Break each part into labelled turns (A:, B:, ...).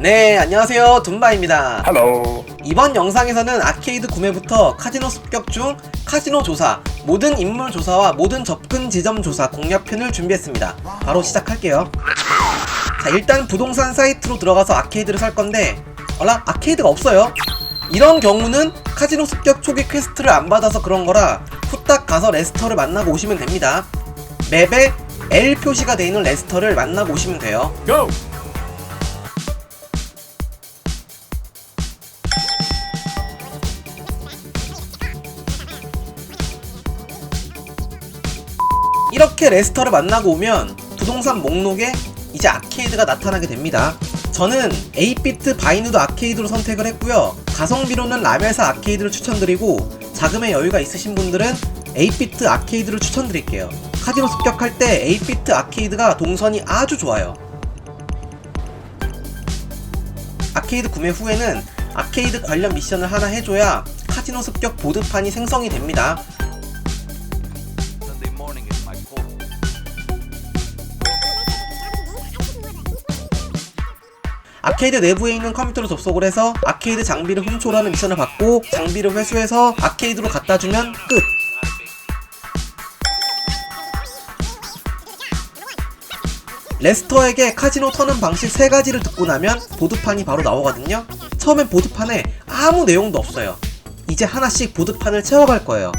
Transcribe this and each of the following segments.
A: 네, 안녕하세요. 둠바입니다.
B: Hello.
A: 이번 영상에서는 아케이드 구매부터 카지노 습격 중 카지노 조사, 모든 인물 조사와 모든 접근 지점 조사 공략편을 준비했습니다. 바로 시작할게요. 자, 일단 부동산 사이트로 들어가서 아케이드를 살 건데, 어라? 아케이드가 없어요. 이런 경우는 카지노 습격 초기 퀘스트를 안 받아서 그런 거라 후딱 가서 레스터를 만나고 오시면 됩니다. 맵에 L 표시가 되어 있는 레스터를 만나고 오시면 돼요.
B: Go.
A: 이렇게 레스터를 만나고 오면 부동산 목록에 이제 아케이드가 나타나게 됩니다. 저는 8비트 바이누드 아케이드로 선택을 했고요. 가성비로는 라멜사 아케이드를 추천드리고 자금의 여유가 있으신 분들은 8비트 아케이드를 추천드릴게요. 카지노 습격할 때 8비트 아케이드가 동선이 아주 좋아요. 아케이드 구매 후에는 아케이드 관련 미션을 하나 해줘야 카지노 습격 보드판이 생성이 됩니다. 아케이드 내부에 있는 컴퓨터로 접속을 해서 아케이드 장비를 훔쳐라는 미션을 받고 장비를 회수해서 아케이드로 갖다 주면 끝. 레스터에게 카지노 터는 방식 세 가지를 듣고 나면 보드판이 바로 나오거든요. 처음엔 보드판에 아무 내용도 없어요. 이제 하나씩 보드판을 채워갈 거예요.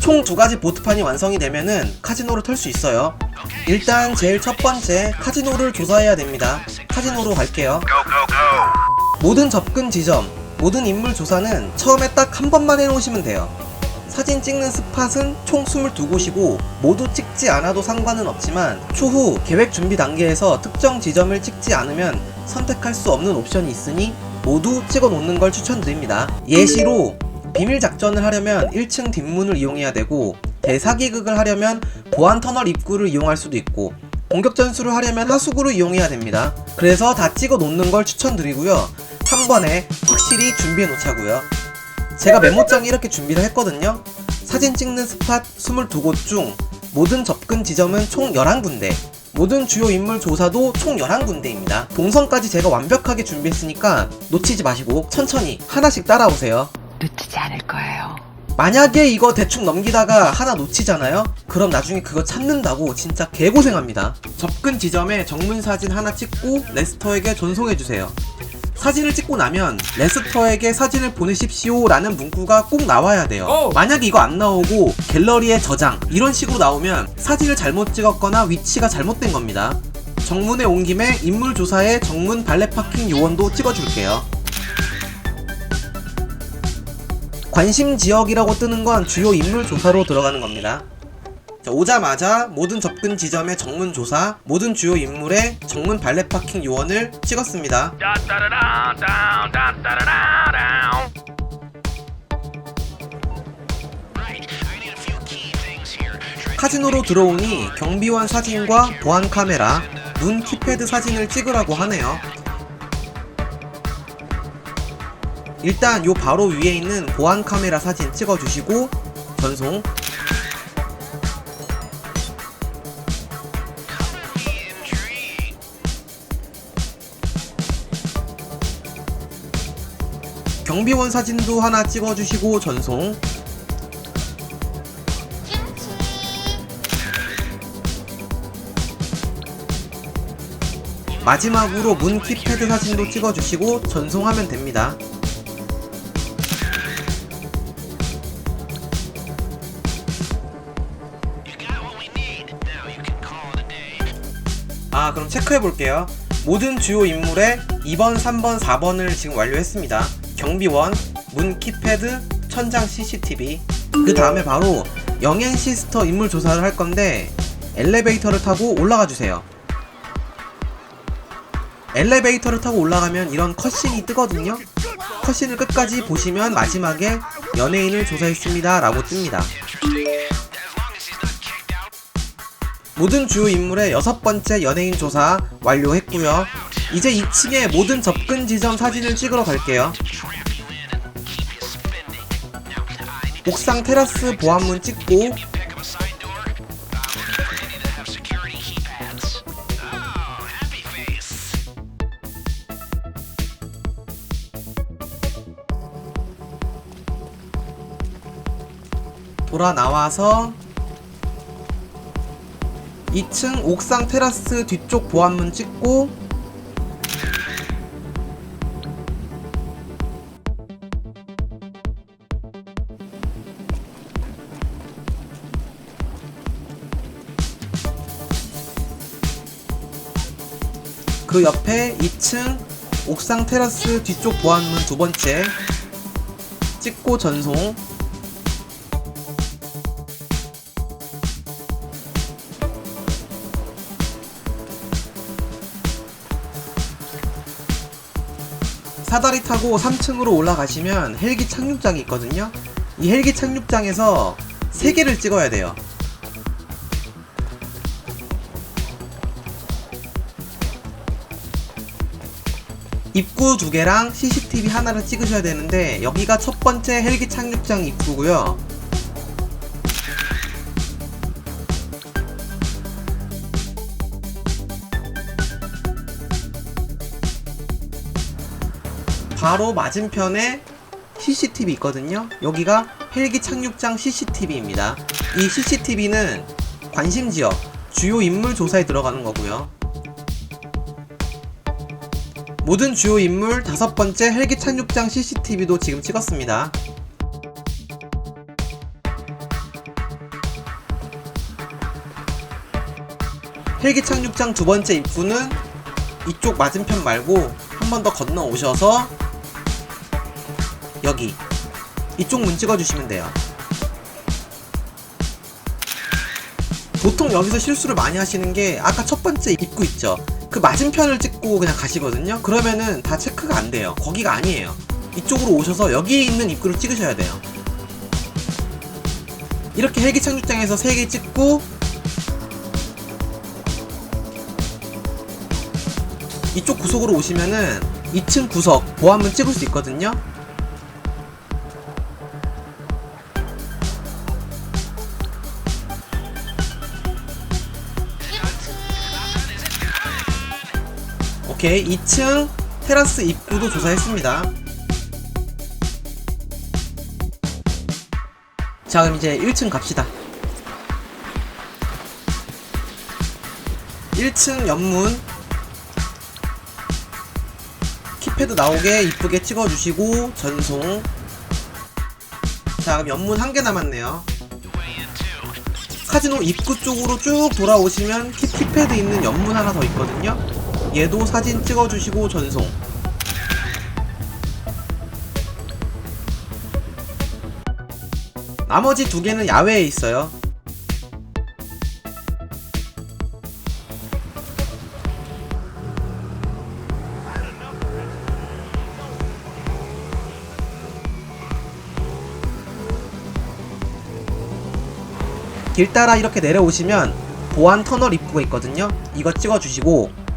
A: 총 두 가지 보드판이 완성이 되면은 카지노를 털 수 있어요. 일단 제일 첫 번째 카지노를 조사해야 됩니다. 카지노로 갈게요. 모든 접근 지점, 모든 인물 조사는 처음에 딱 한 번만 해놓으시면 돼요. 사진 찍는 스팟은 총 22곳이고 모두 찍지 않아도 상관은 없지만 추후 계획 준비 단계에서 특정 지점을 찍지 않으면 선택할 수 없는 옵션이 있으니 모두 찍어 놓는 걸 추천드립니다. 예시로 비밀 작전을 하려면 1층 뒷문을 이용해야 되고 대사기극을 하려면 보안 터널 입구를 이용할 수도 있고 공격 전술을 하려면 하수구를 이용해야 됩니다. 그래서 다 찍어 놓는 걸 추천드리고요. 한 번에 확실히 준비해 놓자고요. 제가 메모장에 이렇게 준비를 했거든요. 사진 찍는 스팟 22곳 중 모든 접근 지점은 총 11군데, 모든 주요 인물 조사도 총 11군데입니다. 동선까지 제가 완벽하게 준비했으니까 놓치지 마시고 천천히 하나씩 따라오세요.
C: 놓치지 않을 거예요.
A: 만약에 이거 대충 넘기다가 하나 놓치잖아요? 그럼 나중에 그거 찾는다고 진짜 개고생합니다. 접근 지점에 정문 사진 하나 찍고 레스터에게 전송해주세요. 사진을 찍고 나면 레스터에게 사진을 보내십시오 라는 문구가 꼭 나와야 돼요.
B: 오!
A: 만약에 이거 안 나오고 갤러리에 저장 이런 식으로 나오면 사진을 잘못 찍었거나 위치가 잘못된 겁니다. 정문에 온 김에 인물 조사에 정문 발레 파킹 요원도 찍어줄게요. 관심 지역이라고 뜨는 건 주요 인물 조사로 들어가는 겁니다. 자, 오자마자 모든 접근 지점의 정문 조사, 모든 주요 인물의 정문 발레 파킹 요원을 찍었습니다. 카지노로 들어오니 경비원 사진과 보안 카메라, 눈 키패드 사진을 찍으라고 하네요. 일단 요 바로 위에 있는 보안 카메라 사진 찍어주시고 전송 경비원 사진도 하나 찍어주시고 전송 마지막으로 문 키패드 사진도 찍어주시고 전송하면 됩니다. 체크해 볼게요. 모든 주요 인물의 2번, 3번, 4번을 지금 완료했습니다. 경비원, 문 키패드, 천장 CCTV. 그 다음에 바로 영앤 시스터 인물 조사를 할 건데 엘리베이터를 타고 올라가 주세요. 엘리베이터를 타고 올라가면 이런 컷신이 뜨거든요. 컷신을 끝까지 보시면 마지막에 연예인을 조사했습니다 라고 뜹니다. 모든 주요 인물의 여섯 번째 연예인 조사 완료했고요. 이제 2층의 모든 접근 지점 사진을 찍으러 갈게요. 옥상 테라스 보안문 찍고 돌아 나와서 2층 옥상 테라스 뒤쪽 보안문 찍고 그 옆에 2층 옥상 테라스 뒤쪽 보안문 두 번째 찍고 전송 사다리 타고 3층으로 올라가시면 헬기 착륙장이 있거든요. 이 헬기 착륙장에서 3개를 찍어야 돼요. 입구 두 개랑 CCTV 하나를 찍으셔야 되는데 여기가 첫 번째 헬기 착륙장 입구고요. 바로 맞은편에 CCTV 있거든요. 여기가 헬기 착륙장 CCTV입니다. 이 CCTV는 관심 지역, 주요 인물 조사에 들어가는 거고요. 모든 주요 인물 다섯 번째 헬기 착륙장 CCTV도 지금 찍었습니다. 헬기 착륙장 두 번째 입구는 이쪽 맞은편 말고 한 번 더 건너 오셔서 여기 이쪽 문 찍어주시면 돼요. 보통 여기서 실수를 많이 하시는 게 아까 첫 번째 입구 있죠. 그 맞은편을 찍고 그냥 가시거든요. 그러면은 다 체크가 안 돼요. 거기가 아니에요. 이쪽으로 오셔서 여기 있는 입구를 찍으셔야 돼요. 이렇게 헬기 착륙장에서 3개 찍고 이쪽 구석으로 오시면은 2층 구석 보안문 찍을 수 있거든요. 오케이 2층 테라스 입구도 조사했습니다. 자 그럼 이제 1층 갑시다. 1층 옆문. 키패드 나오게 이쁘게 찍어주시고 전송. 자 그럼 옆문 한 개 남았네요. 카지노 입구 쪽으로 쭉 돌아오시면 키, 키패드 있는 옆문 하나 더 있거든요 얘도 사진 찍어주시고 전송. 나머지 두 개는 야외에 있어요. 길 따라 이렇게 내려오시면 보안 터널 입구가 있거든요. 이거 찍어주시고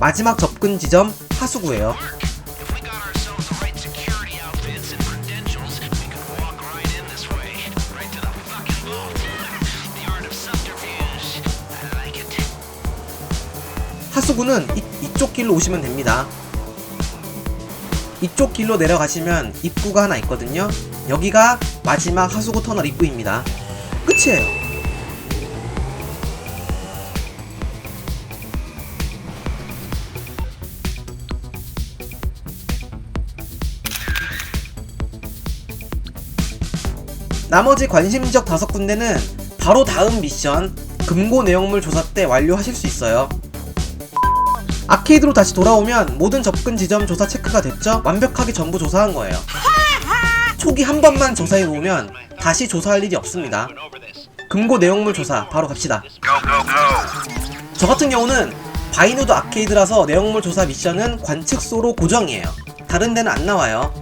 A: 마지막 접근 지점 하수구예요. 하수구는 이, 이쪽 길로 오시면 됩니다. 이쪽 길로 내려가시면 입구가 하나 있거든요. 여기가 마지막 하수구 터널 입구입니다. 끝이에요. 나머지 관심 지역 다섯 군데는 바로 다음 미션 금고 내용물 조사 때 완료하실 수 있어요. 아케이드로 다시 돌아오면 모든 접근 지점 조사 체크가 됐죠? 완벽하게 전부 조사한 거예요. 초기 한 번만 조사해 놓으면 다시 조사할 일이 없습니다. 금고 내용물 조사 바로 갑시다. 저 같은 경우는 바이노드 아케이드라서 내용물 조사 미션은 관측소로 고정이에요. 다른 데는 안 나와요.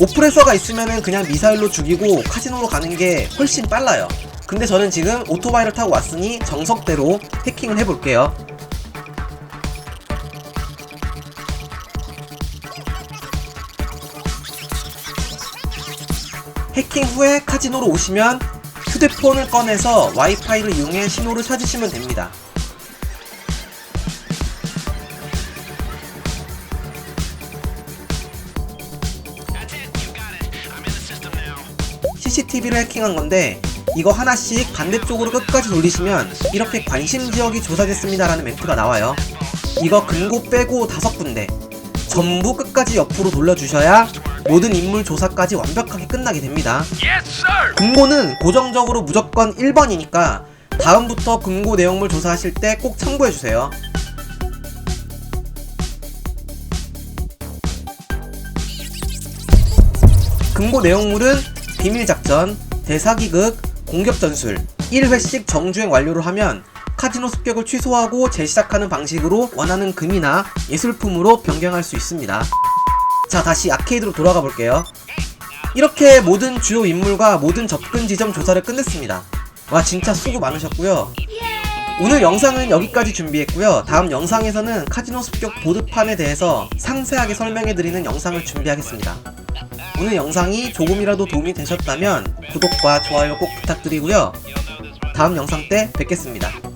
A: 오프레서가 있으면은 그냥 미사일로 죽이고 카지노로 가는 게 훨씬 빨라요. 근데 저는 지금 오토바이를 타고 왔으니 정석대로 해킹을 해볼게요. 해킹 후에 카지노로 오시면 휴대폰을 꺼내서 와이파이를 이용해 신호를 찾으시면 됩니다. CCTV를 해킹한 건데 이거 하나씩 반대쪽으로 끝까지 돌리시면 이렇게 관심 지역이 조사됐습니다라는 멘트가 나와요. 이거 금고 빼고 다섯 군데 전부 끝까지 옆으로 돌려주셔야 모든 인물 조사까지 완벽하게 끝나게 됩니다. 금고는 고정적으로 무조건 1번이니까 다음부터 금고 내용물 조사하실 때 꼭 참고해주세요. 금고 내용물은 비밀작전, 대사기극, 공격전술 1회씩 정주행 완료를 하면 카지노 습격을 취소하고 재시작하는 방식으로 원하는 금이나 예술품으로 변경할 수 있습니다. 자 다시 아케이드로 돌아가 볼게요. 이렇게 모든 주요 인물과 모든 접근 지점 조사를 끝냈습니다. 와 진짜 수고 많으셨고요. 오늘 영상은 여기까지 준비했고요. 다음 영상에서는 카지노 습격 보드판에 대해서 상세하게 설명해드리는 영상을 준비하겠습니다. 오늘 영상이 조금이라도 도움이 되셨다면 구독과 좋아요 꼭 부탁드리고요. 다음 영상 때 뵙겠습니다.